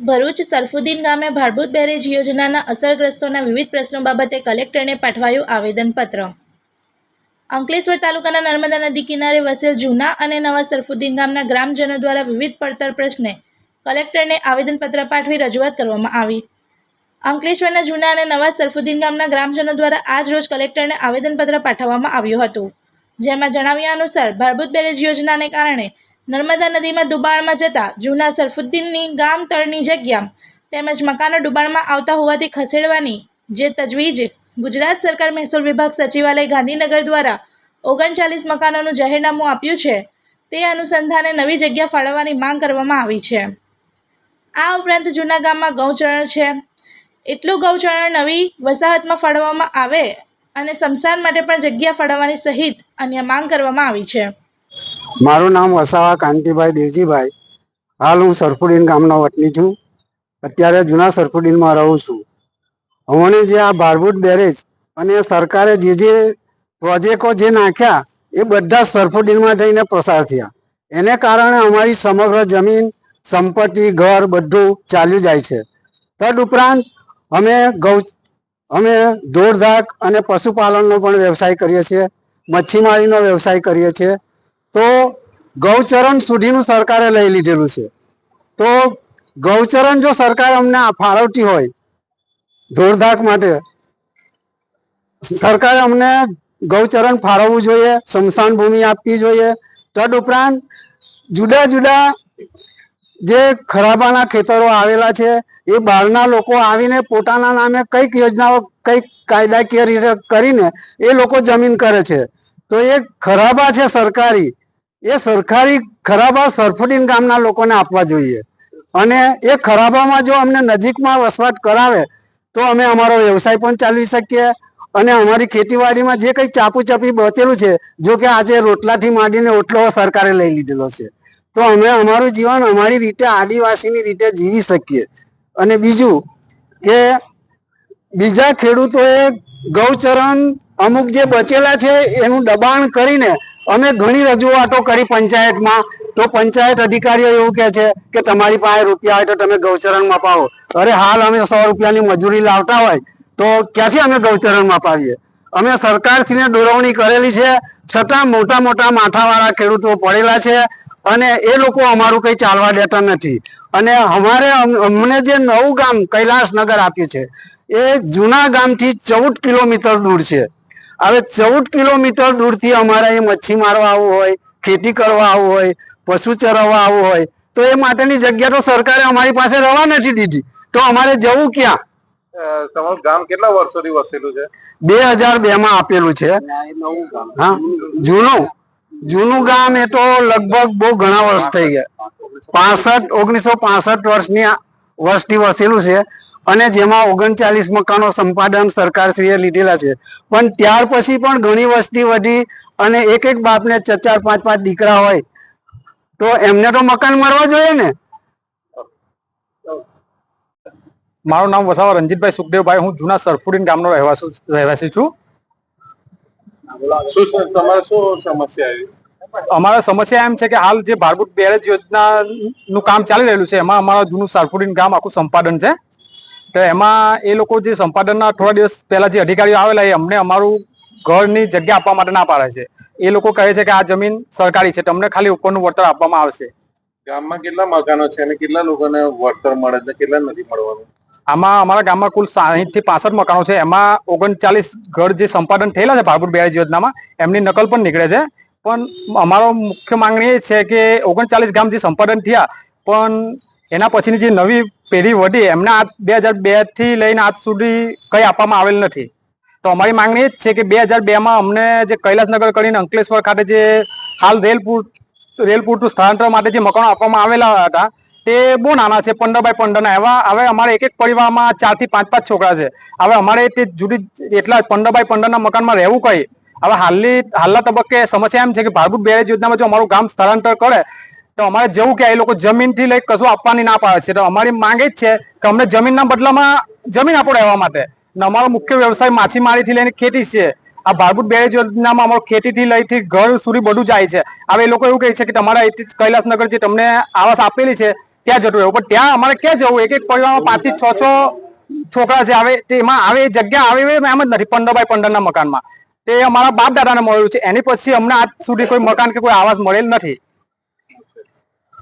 ભરૂચ સરફુદ્દીન ગામે ભાડભૂત બેરેજ યોજનાના અસરગ્રસ્તોના વિવિધ પ્રશ્નો બાબતે કલેક્ટરને પાઠવાયું આવેદનપત્ર. અંકલેશ્વર તાલુકાના નર્મદા નદી કિનારે વસેલ જૂના અને નવા સરફુદ્દીન ગામના ગ્રામજનો દ્વારા વિવિધ પડતર પ્રશ્ને કલેક્ટરને આવેદનપત્ર પાઠવી રજૂઆત કરવામાં આવી. અંકલેશ્વરના જૂના અને નવા સરફુદ્દીન ગામના ગ્રામજનો દ્વારા આજ રોજ કલેક્ટરને આવેદનપત્ર પાઠવવામાં આવ્યું હતું. જેમાં જણાવ્યા અનુસાર, ભાડભૂત બેરેજ યોજનાને કારણે નર્મદા નદીમાં ડુબાણમાં જતા જૂના સરફુદ્દીનની ગામ તળની જગ્યા તેમજ મકાનો ડુબાણમાં આવતા હોવાથી ખસેડવાની જે તજવીજ ગુજરાત સરકાર મહેસૂલ વિભાગ સચિવાલય ગાંધીનગર દ્વારા ઓગણચાલીસ મકાનોનું જાહેરનામું આપ્યું છે, તે અનુસંધાને નવી જગ્યા ફાળવવાની માંગ કરવામાં આવી છે. આ ઉપરાંત જૂના ગામમાં ગૌચરણ છે. એટલું ગૌચરણ નવી વસાહતમાં ફાળવવામાં આવે અને સ્મશાન માટે પણ જગ્યા ફાળવવાની સહિત અન્ય માંગ કરવામાં આવી છે. મારું નામ વસાવા કાંતિભાઈ દેવજીભાઈ. હાલ હું સરફુડીન ગામનો વતની છું. અત્યારે જૂના સરફુડીનમાં રહું છું. અમને જે આ ભારભૂત બેરેજ અને સરકારે જે જે પ્રોજેક્ટો જે નાખ્યા, એ બધા સરફુડીનમાં જઈને પસાર થયા. એને કારણે અમારી સમગ્ર જમીન, સંપત્તિ, ઘર બધું ચાલ્યું જાય છે. તદ ઉપરાંત અમે ગૌ, અમે દોડધાક અને પશુપાલનનો પણ વ્યવસાય કરીએ છીએ. મચ્છીમારીનો વ્યવસાય કરીએ છીએ. તો ગૌચરણ સુધીનું સરકારે લઈ લીધેલું છે. તો ગૌચરણ જો સરકાર અમને ફાળવતી હોય ધોરધાક માટે, સરકારે અમને ગૌચરણ ફાળવવું જોઈએ, સ્મશાન ભૂમિ આપવી જોઈએ. તદ ઉપરાંત જુદા જુદા જે ખરાબાના ખેતરો આવેલા છે, એ બહારના લોકો આવીને પોતાના નામે કંઈક યોજનાઓ, કંઈક કાયદાકીય રીતે કરીને એ લોકો જમીન કરે છે. તો એ ખરાબા છે સરકારી. એ સરકારી ખરાબા સરફડીન ગામના લોકોને આપવા જોઈએ. અને એ ખરાબામાં જો અમને નજીકમાં વસવાટ કરાવે, તો અમે અમારો વ્યવસાય પણ ચાલવી શકીએ. અને અમારી ખેતીવાડીમાં જે કંઈ ચાપુ ચાપી બચેલું છે, જો કે આજે રોટલાથી માંડીને ઓટલો સરકારે લઈ લીધેલો છે. તો અમે અમારું જીવન અમારી રીતે આદિવાસીની રીતે જીવી શકીએ. અને બીજું કે બીજા ખેડૂતોએ ગૌચરણ અમુક જે બચેલા છે, એનું દબાણ કરીને અમે ઘણી રજૂઆતો કરી પંચાયતમાં. તો પંચાયત અધિકારીઓ એવું કહે છે કે તમારી પાસે રૂપિયા હોય તો તમે ગૌચરણમાં પાવો અરે હાલ અમે સો રૂપિયાની મજૂરી લાવતા હોય તો ક્યાંથી અમે ગૌચરણમાં પાવીએ અમે સરકારથીને દોરવણી કરેલી છે. છતાં મોટા મોટા માથાવાળા ખેડૂતો પડેલા છે અને એ લોકો અમારું કંઈ ચાલવા દેતા નથી. અને અમારે અમ- અમને જે નવું ગામ કૈલાસનગર આપ્યું છે, એ જૂના ગામથી ચૌદ કિલોમીટર દૂર છે. હવે ચૌદ કિલોમીટર દૂરથી અમારે એ મચ્છી મારવા આવવું હોય ખેતી કરવા આવવું હોય પશુ ચરાવવા આવવું હોય તો એ માટેની જગ્યા તો સરકારે અમારી પાસે રવા નથી દીધી. તો અમારે જવું ક્યાં? તમારું ગામ કેટલા વર્ષોથી વસેલું છે? બે હજાર બે માં આપેલું છે. હા જૂનું. જૂનું ગામ એ તો લગભગ બહુ ઘણા વર્ષ થઈ ગયા. પાસઠ ઓગણીસો પાસઠ વર્ષની વર્ષથી વસેલું છે. અને જેમાં ઓગણચાલીસ મકાનો સંપાદન સરકારશ્રીએ લીધેલા છે. પણ ત્યાર પછી પણ ઘણી વસ્તી વધી અને એક એક બાપને ચાર ચાર પાંચ પાંચ દીકરા હોય તો એમને તો મકાન મળવા જોઈએ ને? મારું નામ વસાવા રંજીતભાઈ સુખદેવભાઈ હું જૂના સરફુડીન ગામનો રહેવાસી રહેવાસી છું. શું તમારે શું સમસ્યા આવી? અમારા સમસ્યા એમ છે કે હાલ જે ભારભૂત બેરેજ યોજના નું કામ ચાલી રહેલું છે એમાં અમારા જૂનું સરફુડીન ગામ આખું સંપાદન છે. તો એમાં એ લોકો જે સંપાદનના થોડા દિવસ પહેલા જે અધિકારીઓ આવેલા એ અમને અમારું ઘરની જગ્યા આપવા માટે ના પાડે છે. એ લોકો કહે છે કે આ જમીન સરકારી છે. તમને ખાલી ઉપરનું વળતર આપવામાં આવશે. ગામમાં કેટલા મકાનો છે અને કેટલા લોકોને વળતર મળે છે? કેટલા નથી મળવાનું? આમાં અમારા ગામમાં કુલ સાહીઠથી પાસઠ મકાનો છે. એમાં ઓગણચાલીસ ઘર જે સંપાદન થયેલા છે ભારભૂત બેરેજ યોજનામાં એમની નકલ પણ નીકળે છે. પણ અમારો મુખ્ય માંગણી એ છે કે ઓગણચાલીસ ગામ જે સંપાદન થયા પણ એના પછીની જે નવી પેઢી વધી એમને આ બે હજાર બેથી લઈને આજ સુધી કઈ આપવામાં આવેલ નથી. તો અમારી માંગણી એ જ છે કે બે હજાર બેમાં અમને જે કૈલાસનગર કરીને અંકલેશ્વર ખાતે જે હાલ રેલપુર રેલપુર ટુ સ્થળાંતર માટે જે મકાનો આપવામાં આવેલા હતા, તે બહુ નાના છે, પંદર બાય પંદરના એવા હવે અમારે એક એક પરિવારમાં ચારથી પાંચ પાંચ છોકરા છે. હવે અમારે તે જુદી એટલા પંદર બાય પંદરના મકાનમાં રહેવું કઈ. હવે હાલની, હાલના તબક્કે સમસ્યા એમ છે કે ભારભૂત બેરેજ યોજનામાં જો અમારું ગામ સ્થળાંતર કરે તો અમારે જવું કે એ લોકો જમીનથી લઈ કશું આપવાની ના પાડે છે. તો અમારી માંગ જ છે કે અમને જમીનના બદલામાં જમીન આપો રહેવા માટે. ને અમારો મુખ્ય વ્યવસાય માછીમારીથી લઈને ખેતી છે. આ ભારભૂત બેરેજ યોજનામાં અમારો ખેતીથી લઈથી ઘર સુધી બધું જાય છે. હવે એ લોકો એવું કહે છે કે તમારા કૈલાસનગર જે તમને આવાસ આપેલી છે, ત્યાં જતું રહેવું. પણ ત્યાં અમારે ક્યાં જવું? એક એક પરિવારમાં પાંચથી છ છ છોકરા છે આવે તેમાં આવે જગ્યા આવે એમ જ નથી, પંદર બાય પંદર ના મકાનમાં. તે અમારા બાપ દાદાને મળેલું છે. એની પછી અમને આજ સુધી કોઈ મકાન કે કોઈ આવાસ મળેલ નથી.